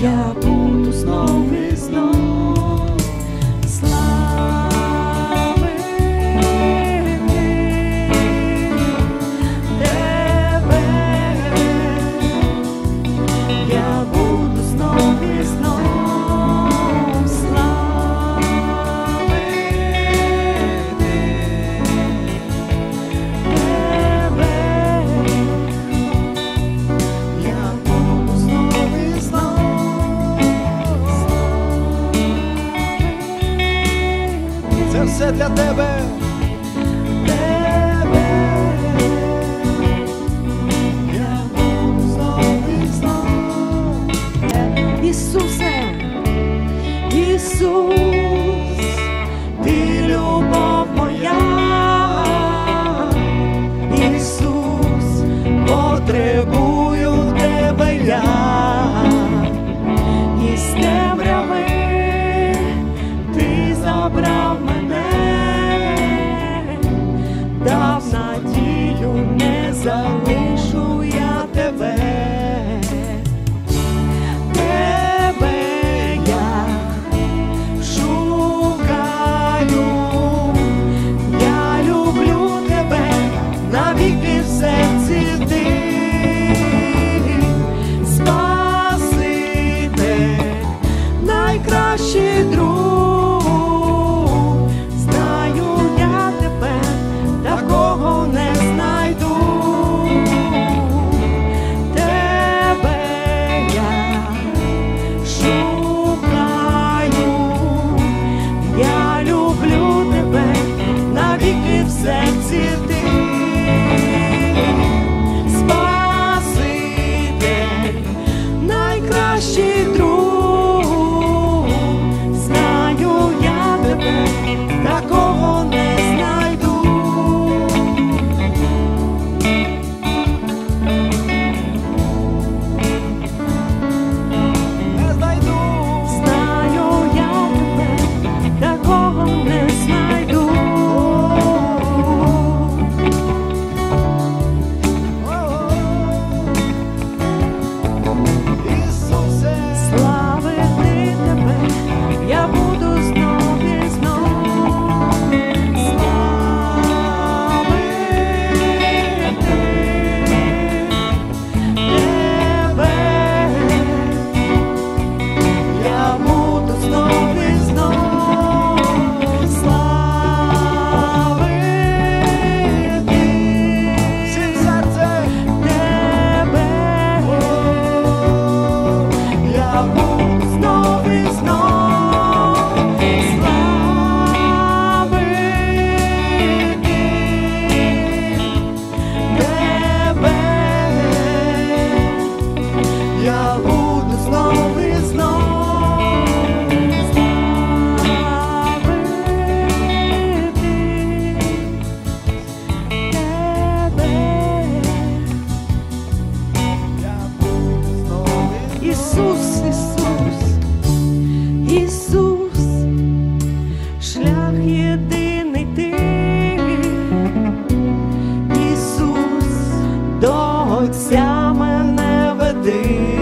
e a todos não. Все для тебе. sangue. Отця мене веди,